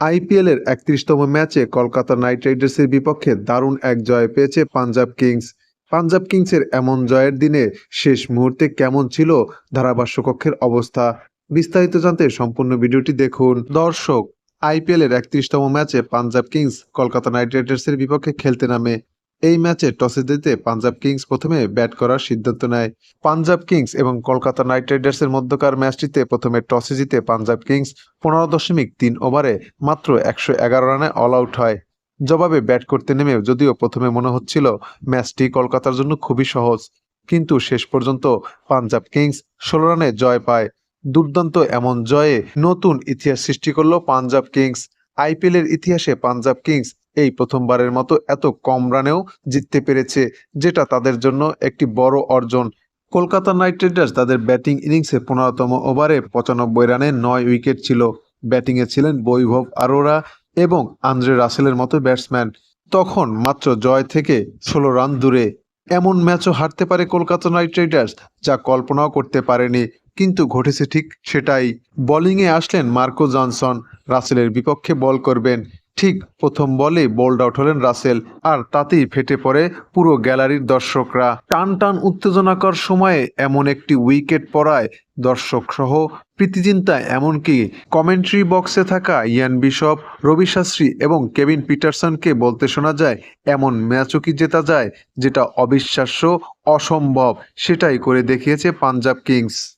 আইপিএলের একত্রিশতম ম্যাচে কলকাতা নাইট রাইডার্সের বিপক্ষে দারুণ এক জয় পেয়েছে পাঞ্জাব কিংস। পাঞ্জাব কিংসের এমন জয়ের দিনে শেষ মুহূর্তে কেমন ছিল ধারাভাষ্যকক্ষের অবস্থা? বিস্তারিত জানতে সম্পূর্ণ ভিডিওটি দেখুন। দর্শক, আইপিএলের একত্রিশতম ম্যাচে পাঞ্জাব কিংস কলকাতা নাইট রাইডার্সের বিপক্ষে খেলতে নামে। এই ম্যাচে টসে জিতে পাঞ্জাব কিংস প্রথমে ব্যাট করার সিদ্ধান্ত নেয়। পাঞ্জাব কিংস এবং কলকাতা নাইট রাইডার্সের মধ্যকার ম্যাচটিতে প্রথমে টসে জিতে পাঞ্জাব কিংস পনেরো দশমিক তিন ওভারে মাত্র একশো এগারো রানে অল আউট হয়। জবাবে ব্যাট করতে নেমে যদিও প্রথমে মনে হচ্ছিল ম্যাচটি কলকাতার জন্য খুবই সহজ, কিন্তু শেষ পর্যন্ত পাঞ্জাব কিংস ষোলো রানে জয় পায়। দুর্দান্ত এমন জয়ে নতুন ইতিহাস সৃষ্টি করল পাঞ্জাব কিংস। আইপিএলের ইতিহাসে পাঞ্জাব কিংস এই প্রথমবারের মতো এত কম রানেও জিততে পেরেছে, যেটা তাদের জন্য একটি বড় অর্জন। কলকাতা নাইট রাইডার্স তাদের ব্যাটিং ইনিংসে পনেরোতম ওভারে পঁচানব্বই রানে নয় উইকেট ছিল। ব্যাটিংয়ে ছিলেন বৈভব আরোরা এবং আন্দ্রে রাসেলের মতো ব্যাটসম্যান। তখন মাত্র জয় থেকে ষোলো রান দূরে। এমন ম্যাচও হারতে পারে কলকাতা নাইট রাইডার্স, যা কল্পনাও করতে পারেনি। কিন্তু ঘটেছে ঠিক সেটাই। বোলিংয়ে আসলেন মার্কো জনসন। রাসেলের বিপক্ষে বল করবেন। ঠিক প্রথম বলে বোল্ড আউট হলেন রাসেল, আর তাতেই ফেটে পড়ে পুরো গ্যালারির দর্শকরা। টান টান উত্তেজনাকর সময়ে এমন একটি উইকেট পড়ায় দর্শক সহ প্রীতিচিন্তা, এমনকি কমেন্ট্রি বক্সে থাকা ইয়ান বিশপ, রবি শাস্ত্রী এবং কেভিন পিটারসনকে বলতে শোনা যায়, এমন ম্যাচও কি জেতা যায়, যেটা অবিশ্বাস্য, অসম্ভব, সেটাই করে দেখিয়েছে পাঞ্জাব কিংস।